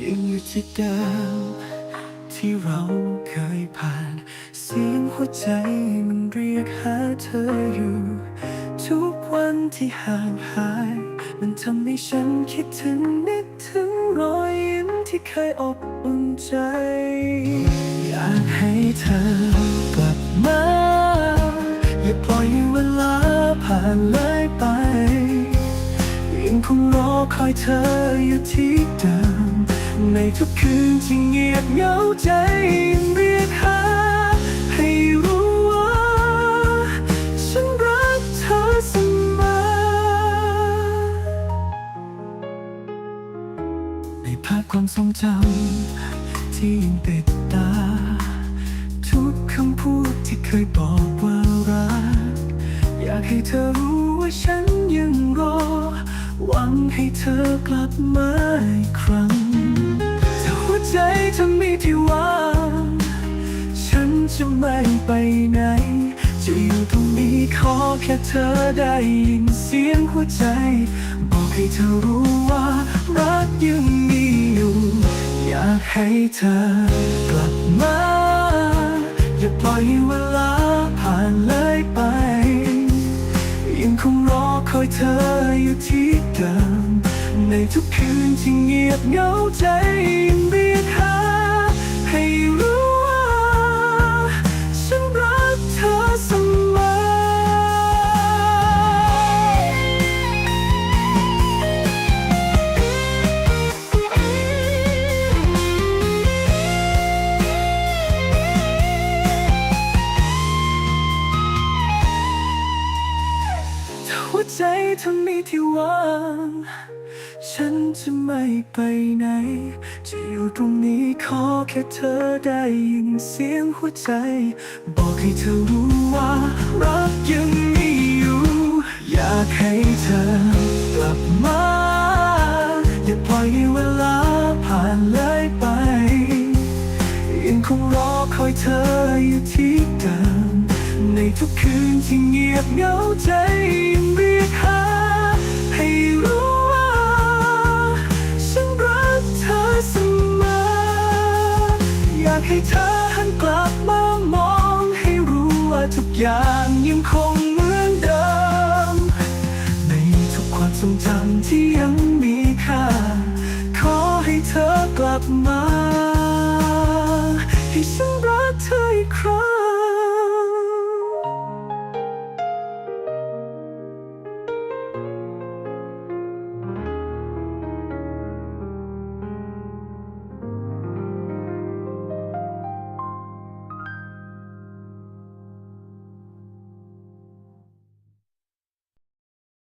อยู่ที่เดิมที่เราเคยผ่าน เสียงหัวใจมันเรียกหาเธออยู่ ทุกวันที่ห่างหาย มันทำให้ฉันคิดถึงนึกถึงรอยยิ้มที่เคยอบอุ่นใจ อยากให้เธอกลับมา อย่าปล่อยเวลาผ่านเลยไปยังคงรอคอยเธออยู่ที่เดิม ในทุกคืนที่เงียบเหงาใจเรียกหา ให้รู้ว่า ฉันรักเธอเสมอในภาพความทรงจำที่ยังติดตา ทุกคำพูดที่เคยบอกว่ารัก อยากให้เธอรู้ว่าฉันยังรอ หวังให้เธอกลับมาอีกครั้ง ใจเธอมีที่ว่างฉันจะไม่ไปไหน จะอยู่ตรงนี้ขอแค่เธอได้ยินเสียงหัวใจ บอกให้เธอรู้ว่ารักยังมีอยู่ อยากให้เธอกลับมา อย่าปล่อยเวลาผ่านเลยไป ยังคงรอคอยเธออยู่ที่เดิม ในทุกคืนที่เงียบเหงาใจเรียกหาให้รู้ว่าฉันรักเธอเสมอถ้าหัวใจเธอมีที่ว่าง ฉันจะไม่ไปไหน จะอยู่ตรงนี้ขอแค่เธอได้ยินเสียงหัวใจ บอกให้เธอรู้ว่ารักยังมีอยู่ อยากให้เธอกลับมา อย่าปล่อยให้เวลาผ่านเลยไป ยังคงรอคอยเธออยู่ที่เดิม ในทุกคืนที่เงียบเหงาใจยังเรียกหา เธอหันกลับมามองให้รู้ว่าทุกอย่างยังคงเหมือนเดิม ในทุกความทรงจำที่ยังมีค่า ขอให้เธอกลับมา ให้ฉันรักเธออีกครั้ง